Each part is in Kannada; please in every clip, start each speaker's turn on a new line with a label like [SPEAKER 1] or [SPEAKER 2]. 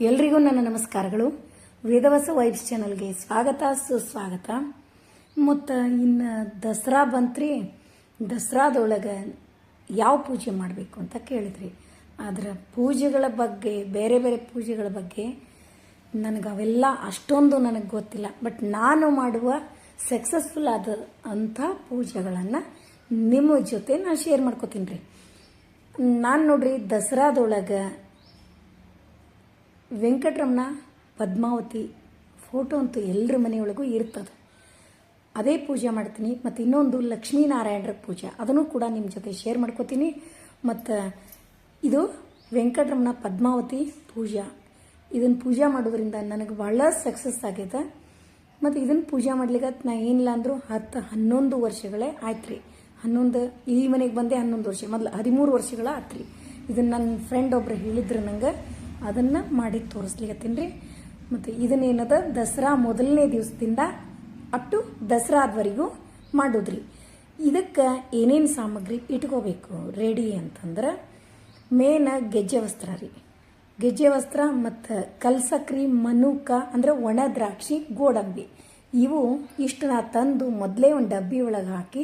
[SPEAKER 1] ಎಲ್ರಿಗೂ ನನ್ನ ನಮಸ್ಕಾರಗಳು. ವೇದವಸ ವೈಬ್ಸ್ ಚಾನಲ್ಗೆ ಸ್ವಾಗತ, ಸುಸ್ವಾಗತ. ಮತ್ತು ಇನ್ನು ದಸರಾ ಬಂತ್ರಿ, ದಸರಾದೊಳಗೆ ಯಾವ ಪೂಜೆ ಮಾಡಬೇಕು ಅಂತ ಕೇಳಿದ್ರಿ. ಅದರ ಪೂಜೆಗಳ ಬಗ್ಗೆ, ಬೇರೆ ಬೇರೆ ಪೂಜೆಗಳ ಬಗ್ಗೆ ನನಗೆ ಅವೆಲ್ಲ ಅಷ್ಟೊಂದು ನನಗೆ ಗೊತ್ತಿಲ್ಲ. ಬಟ್ ನಾನು ಮಾಡುವ ಸಕ್ಸಸ್ಫುಲ್ ಆದ ಅಂಥ ಪೂಜೆಗಳನ್ನು ನಿಮ್ಮ ಜೊತೆ ನಾನು ಶೇರ್ ಮಾಡ್ಕೋತೀನಿ ರೀ. ನಾನು ನೋಡ್ರಿ ದಸರಾದೊಳಗೆ ವೆಂಕಟರಮಣ ಪದ್ಮಾವತಿ ಫೋಟೋ ಅಂತೂ ಎಲ್ಲರ ಮನೆಯೊಳಗೂ ಇರ್ತದೆ. ಅದೇ ಪೂಜೆ ಮಾಡ್ತೀನಿ, ಮತ್ತು ಇನ್ನೊಂದು ಲಕ್ಷ್ಮೀನಾರಾಯಣರ ಪೂಜೆ. ಅದನ್ನು ಕೂಡ ನಿಮ್ಮ ಜೊತೆ ಶೇರ್ ಮಾಡ್ಕೋತೀನಿ. ಮತ್ತು ಇದು ವೆಂಕಟರಮಣ ಪದ್ಮಾವತಿ ಪೂಜಾ. ಇದನ್ನು ಪೂಜೆ ಮಾಡೋದ್ರಿಂದ ನನಗೆ ಭಾಳ ಸಕ್ಸಸ್ ಆಗೈತೆ. ಮತ್ತು ಇದನ್ನು ಪೂಜೆ ಮಾಡ್ಲಿಕ್ಕೆ ನಾ ಏನಿಲ್ಲ ಅಂದರೂ ಹತ್ತು ಹನ್ನೊಂದು ವರ್ಷಗಳೇ ಆಯ್ತು ರೀ ಹನ್ನೊಂದು, ಈ ಮನೆಗೆ ಬಂದೆ ಹನ್ನೊಂದು ವರ್ಷ. ಮೊದಲು ಹದಿಮೂರು ವರ್ಷಗಳ ಆಯ್ತು ರೀ ಇದನ್ನು ನನ್ನ ಫ್ರೆಂಡ್ ಒಬ್ರು ಹೇಳಿದ್ರು ನಂಗೆ. ಅದನ್ನು ಮಾಡಿ ತೋರಿಸ್ಲಿಕತ್ತೀನಿ ರೀ ಮತ್ತು ಇದನ್ನೇನದ? ದಸರಾ ಮೊದಲನೇ ದಿವಸದಿಂದ ಅಪ್ ಟು ದಸರಾದವರೆಗೂ ಮಾಡೋದ್ರಿ. ಇದಕ್ಕೆ ಏನೇನು ಸಾಮಗ್ರಿ ಇಟ್ಕೋಬೇಕು? ರೆಡಿ ಅಂತಂದ್ರೆ ಮೇನ ಗೆಜ್ಜೆ ವಸ್ತ್ರ ರೀ. ಗೆಜ್ಜೆ ವಸ್ತ್ರ ಮತ್ತು ಕಲ್ಸಕ್ರಿ, ಮನುಕ ಅಂದರೆ ಒಣ ದ್ರಾಕ್ಷಿ, ಗೋಡಂಬಿ. ಇವು ಇಷ್ಟು ನಾ ತಂದು ಮೊದಲೇ ಒಂದು ಡಬ್ಬಿ ಒಳಗೆ ಹಾಕಿ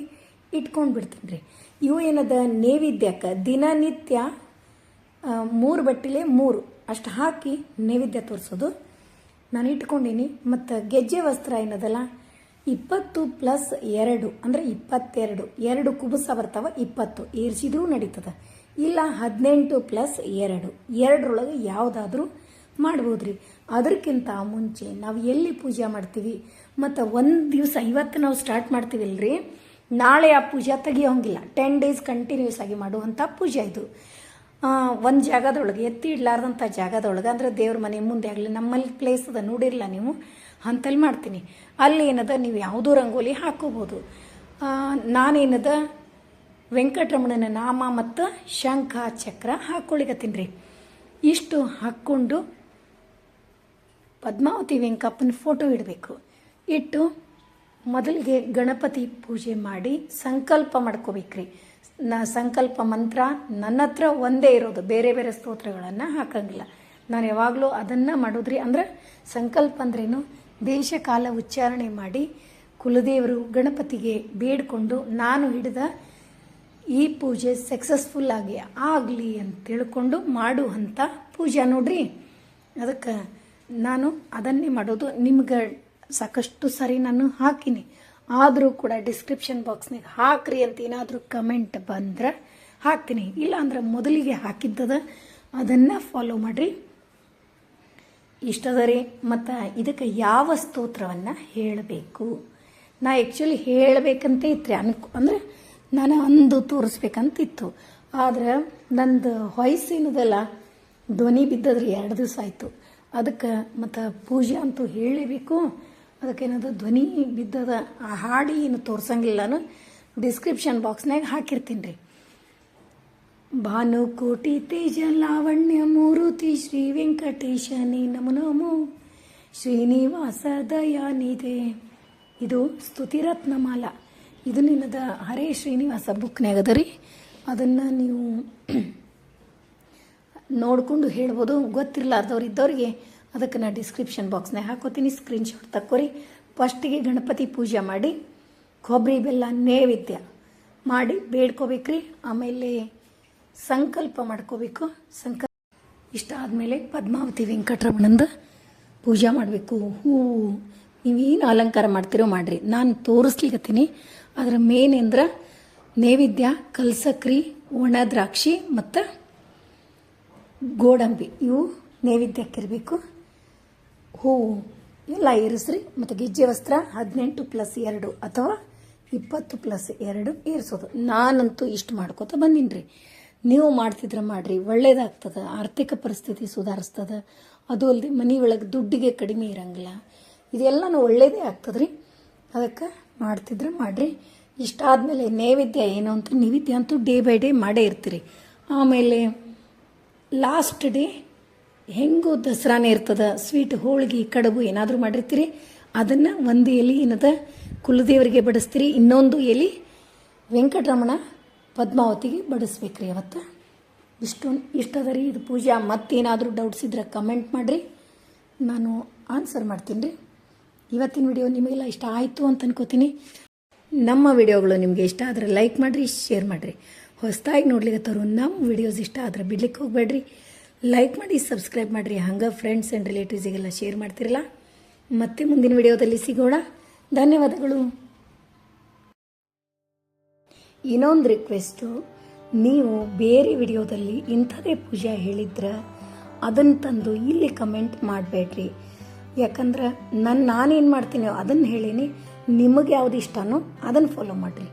[SPEAKER 1] ಇಟ್ಕೊಂಡು ಬಿಡ್ತೀನಿ ರೀ ಇವು ಏನದ? ನೈವೇದ್ಯಕ್ಕೆ ದಿನನಿತ್ಯ ಮೂರು ಬಟ್ಟಿಲೆ ಮೂರು. ಅಷ್ಟು ಹಾಕಿ ನೈವೇದ್ಯ ತೋರಿಸೋದು. ನಾನು ಇಟ್ಕೊಂಡೀನಿ. ಮತ್ತು ಗೆಜ್ಜೆ ವಸ್ತ್ರ ಏನದಲ್ಲ? ಇಪ್ಪತ್ತು ಪ್ಲಸ್ ಎರಡು, ಅಂದರೆ ಇಪ್ಪತ್ತೆರಡು. ಎರಡು ಕುಬುಸ ಬರ್ತಾವ, ಇಪ್ಪತ್ತು. ಏರ್ಸಿದ್ರೂ ನಡೀತದೆ. ಇಲ್ಲ, ಹದಿನೆಂಟು ಪ್ಲಸ್ ಎರಡು. ಎರಡರೊಳಗೆ ಯಾವುದಾದ್ರೂ ಮಾಡ್ಬೋದ್ರಿ. ಅದಕ್ಕಿಂತ ಮುಂಚೆ ನಾವು ಎಲ್ಲಿ ಪೂಜೆ ಮಾಡ್ತೀವಿ? ಮತ್ತು ಒಂದು ದಿವಸ, ಇವತ್ತು ನಾವು ಸ್ಟಾರ್ಟ್ ಮಾಡ್ತೀವಿಲ್ರಿ? ನಾಳೆ ಆ ಪೂಜೆ ತೆಗಿಯೋಂಗಿಲ್ಲ. ಟೆನ್ ಡೇಸ್ ಕಂಟಿನ್ಯೂಸ್ ಆಗಿ ಮಾಡುವಂಥ ಪೂಜೆ ಇದು. ಒಂದು ಜಾಗದೊಳಗೆ ಎತ್ತಿ ಇಡ್ಲಾರ್ದಂಥ ಜಾಗದೊಳಗೆ, ಅಂದರೆ ದೇವ್ರ ಮನೆ ಮುಂದೆ ಆಗಲಿ, ನಮ್ಮಲ್ಲಿ ಪ್ಲೇಸ್ ಅದ ನೋಡಿರಲ್ಲ ನೀವು ಅಂತಲ್ಲಿ ಮಾಡ್ತೀನಿ. ಅಲ್ಲಿ ಏನದ, ನೀವು ಯಾವುದೋ ರಂಗೋಲಿ ಹಾಕೋಬೋದು. ನಾನೇನದ, ವೆಂಕಟರಮಣನ ನಾಮ ಮತ್ತು ಶಂಖ ಚಕ್ರ ಹಾಕೊಳ್ಳಿಗತ್ತೀನಿ ರೀ. ಇಷ್ಟು ಹಾಕ್ಕೊಂಡು ಪದ್ಮಾವತಿ ವೆಂಕಪ್ಪನ ಫೋಟೋ ಇಡಬೇಕು. ಇಟ್ಟು ಮೊದಲಿಗೆ ಗಣಪತಿ ಪೂಜೆ ಮಾಡಿ ಸಂಕಲ್ಪ ಮಾಡ್ಕೋಬೇಕ್ರಿ. ನಾ ಸಂಕಲ್ಪ ಮಂತ್ರ ನನ್ನ ಹತ್ರ ಒಂದೇ ಇರೋದು. ಬೇರೆ ಬೇರೆ ಸ್ತೋತ್ರಗಳನ್ನು ಹಾಕಂಗಿಲ್ಲ. ನಾನು ಯಾವಾಗಲೂ ಅದನ್ನು ಮಾಡೋದ್ರಿ ಅಂದ್ರೆ ಸಂಕಲ್ಪ ಅಂದ್ರೇನು? ದೇಶ ಕಾಲ ಉಚ್ಚಾರಣೆ ಮಾಡಿ ಕುಲದೇವರು ಗಣಪತಿಗೆ ಬೇಡ್ಕೊಂಡು ನಾನು ಹಿಡಿದ ಈ ಪೂಜೆ ಸಕ್ಸಸ್ಫುಲ್ ಆಗಿ ಆಗಲಿ ಅಂತ ತಿಳ್ಕೊಂಡು ಮಾಡುವಂಥ ಪೂಜೆ ನೋಡ್ರಿ. ಅದಕ್ಕೆ ನಾನು ಅದನ್ನೇ ಮಾಡೋದು. ನಿಮ್ಗೆ ಸಾಕಷ್ಟು ಸರಿ ನಾನು ಹಾಕಿನಿ. ಆದರೂ ಕೂಡ ಡಿಸ್ಕ್ರಿಪ್ಷನ್ ಬಾಕ್ಸ್ನಾಗ ಹಾಕ್ರಿ ಅಂತ ಏನಾದರೂ ಕಮೆಂಟ್ ಬಂದ್ರೆ ಹಾಕ್ತೀನಿ. ಇಲ್ಲ ಅಂದ್ರೆ ಮೊದಲಿಗೆ ಹಾಕಿದ್ದದ, ಅದನ್ನು ಫಾಲೋ ಮಾಡಿರಿ. ಇಷ್ಟದ ರೀ. ಮತ್ತು ಇದಕ್ಕೆ ಯಾವ ಸ್ತೋತ್ರವನ್ನು ಹೇಳಬೇಕು? ನಾ ಆ್ಯಕ್ಚುಲಿ ಹೇಳಬೇಕಂತ ಇತ್ತು ಅನ್ಕೊ, ಅಂದರೆ ನಾನು ಅಂದು ತೋರಿಸ್ಬೇಕಂತಿತ್ತು. ಆದ್ರೆ ನಂದು ಹೊಯ್ಸಿನದೆಲ್ಲ ಧ್ವನಿ ಬಿದ್ದದ್ರಿ, ಎರಡು ದಿವಸ ಆಯಿತು. ಅದಕ್ಕೆ ಮತ್ತು ಪೂಜೆ ಅಂತೂ ಹೇಳಲೇಬೇಕು ಅದಕ್ಕೇನದು ಧ್ವನಿ ಬಿದ್ದದ ಆ ಹಾಡಿ ಏನು ತೋರ್ಸಂಗಿಲ್ಲ ನಾನು. ಡಿಸ್ಕ್ರಿಪ್ಷನ್ ಬಾಕ್ಸ್ನಾಗ ಹಾಕಿರ್ತೀನಿ ರೀ. ಭಾನುಕೋಟಿ ತೇಜ ಲಾವಣ್ಯ ಮೂರುತಿ ಶ್ರೀ ವೆಂಕಟೇಶನಿ ನಮೋ ನಮೋ. ಶ್ರೀನಿವಾಸ ದಯಾನಿದೆ ಇದು ಸ್ತುತಿರತ್ನಮಾಲ ಇದು ನಿನ್ನದ ಹರೇ ಶ್ರೀನಿವಾಸ ಬುಕ್ನಾಗ ಅದ ರೀ. ಅದನ್ನು ನೀವು ನೋಡಿಕೊಂಡು ಹೇಳ್ಬೋದು. ಗೊತ್ತಿರಲಾರ್ದವ್ರು ಇದ್ದವ್ರಿಗೆ ಅದಕ್ಕೆ ನಾನು ಡಿಸ್ಕ್ರಿಪ್ಷನ್ ಬಾಕ್ಸ್ನಾಗ ಹಾಕೋತೀನಿ ಸ್ಕ್ರೀನ್ಶಾಟ್ ತಕ್ಕೋರಿ. ಫಸ್ಟಿಗೆ ಗಣಪತಿ ಪೂಜೆ ಮಾಡಿ, ಕೊಬ್ಬರಿ ಬೆಲ್ಲ ನೈವೇದ್ಯ ಮಾಡಿ ಬೇಡ್ಕೋಬೇಕ್ರಿ. ಆಮೇಲೆ ಸಂಕಲ್ಪ ಮಾಡ್ಕೋಬೇಕು. ಸಂಕಲ್ಪ ಇಷ್ಟ ಆದಮೇಲೆ ಪದ್ಮಾವತಿ ವೆಂಕಟರಮಣಂದು ಪೂಜೆ ಮಾಡಬೇಕು. ಹೂವು ನೀವೇನು ಅಲಂಕಾರ ಮಾಡ್ತೀರೋ ಮಾಡಿರಿ. ನಾನು ತೋರಿಸ್ಲಿಕ್ಕತ್ತೀನಿ ಅದರ ಮೇನ್ ಅಂದ್ರೆ ನೈವೇದ್ಯ, ಕಲ್ಸಕ್ರಿ, ಒಣ ದ್ರಾಕ್ಷಿ ಮತ್ತು ಗೋಡಂಬಿ. ಇವು ನೈವೇದ್ಯಕ್ಕಿರಬೇಕು ಹೂವು ಎಲ್ಲ ಏರಿಸ್ರಿ ಮತ್ತು ಗೆಜ್ಜೆ ವಸ್ತ್ರ ಹದಿನೆಂಟು ಪ್ಲಸ್ ಎರಡು ಅಥವಾ ಇಪ್ಪತ್ತು ಪ್ಲಸ್ ಎರಡು ಏರಿಸೋದು ನಾನಂತೂ ಇಷ್ಟು ಮಾಡ್ಕೋತ ಬಂದೀನಿ ನೀವು ಮಾಡ್ತಿದ್ರೆ ಮಾಡಿರಿ. ಒಳ್ಳೇದಾಗ್ತದೆ. ಆರ್ಥಿಕ ಪರಿಸ್ಥಿತಿ ಸುಧಾರಿಸ್ತದೆ. ಅದು ಅಲ್ಲದೆ ಮನೆಯೊಳಗೆ ದುಡ್ಡಿಗೆ ಕಡಿಮೆ ಇರಂಗಿಲ್ಲ. ಇದೆಲ್ಲನೂ ಒಳ್ಳೇದೇ ಆಗ್ತದೆ ರೀ ಅದಕ್ಕೆ ಮಾಡ್ತಿದ್ರೆ ಮಾಡ್ರಿ. ಇಷ್ಟಾದಮೇಲೆ ನೈವೇದ್ಯ ಏನು ಅಂತ, ನೈವೇದ್ಯ ಅಂತೂ ಡೇ ಬೈ ಡೇ ಮಾಡೇ ಇರ್ತೀರಿ. ಆಮೇಲೆ ಲಾಸ್ಟ್ ಡೇ ಹೆಂಗೂ ದಸರಾನೇ ಇರ್ತದ, ಸ್ವೀಟ್ ಹೋಳಿಗೆ, ಕಡುಬು ಏನಾದರೂ ಮಾಡಿರ್ತೀರಿ, ಅದನ್ನು ಒಂದು ಎಲೆ ಏನದ, ಕುಲದೇವರಿಗೆ ಬಡಿಸ್ತೀರಿ, ಇನ್ನೊಂದು ಎಲೆ ವೆಂಕಟರಮಣ ಪದ್ಮಾವತಿಗೆ ಬಡಿಸ್ಬೇಕ್ರಿ ಅವತ್ತು. ಇಷ್ಟೊಂದು ಇಷ್ಟ ಅದ ರೀ ಇದು ಪೂಜಾ, ಮತ್ತೇನಾದರೂ ಡೌಟ್ಸ್ ಇದ್ರೆ ಕಮೆಂಟ್ ಮಾಡಿರಿ. ನಾನು ಆನ್ಸರ್ ಮಾಡ್ತೀನಿ ರೀ. ಇವತ್ತಿನ ವಿಡಿಯೋ ನಿಮಗೆಲ್ಲ ಇಷ್ಟ ಆಯಿತು ಅಂತ ಅನ್ಕೋತೀನಿ. ನಮ್ಮ ವಿಡಿಯೋಗಳು ನಿಮಗೆ ಇಷ್ಟ ಆದರೆ ಲೈಕ್ ಮಾಡಿರಿ ಶೇರ್ ಮಾಡಿರಿ. ಹೊಸದಾಗಿ ನೋಡ್ಲಿಕ್ಕೆ ನಮ್ಮ ವಿಡಿಯೋಸ್ ಇಷ್ಟ ಆದರೆ ಬಿಡ್ಲಿಕ್ಕೆ ಹೋಗಬೇಡ್ರಿ. ಲೈಕ್ ಮಾಡಿ ಸಬ್ಸ್ಕ್ರೈಬ್ ಮಾಡಿರಿ. ಹಂಗೆ ಫ್ರೆಂಡ್ಸ್ ಆ್ಯಂಡ್ ರಿಲೇಟಿವ್ಸಿಗೆಲ್ಲ ಶೇರ್ ಮಾಡ್ತಿರಲ್ಲ. ಮತ್ತೆ ಮುಂದಿನ ವಿಡಿಯೋದಲ್ಲಿ ಸಿಗೋಣ. ಧನ್ಯವಾದಗಳು. ಇನ್ನೊಂದು ರಿಕ್ವೆಸ್ಟು ನೀವು ಬೇರೆ ವಿಡಿಯೋದಲ್ಲಿ ಇಂಥದೇ ಪೂಜೆ ಹೇಳಿದ್ರೆ, ಅದನ್ನು ತಂದು ಇಲ್ಲಿ ಕಮೆಂಟ್ ಮಾಡಬೇಡ್ರಿ. ಯಾಕಂದ್ರೆ ನಾನು ನಾನೇನು ಮಾಡ್ತೀನಿ ಅದನ್ನು ಹೇಳೀನಿ. ನಿಮಗೆ ಯಾವ್ದು ಇಷ್ಟನೋ ಅದನ್ನು ಫಾಲೋ ಮಾಡಿರಿ.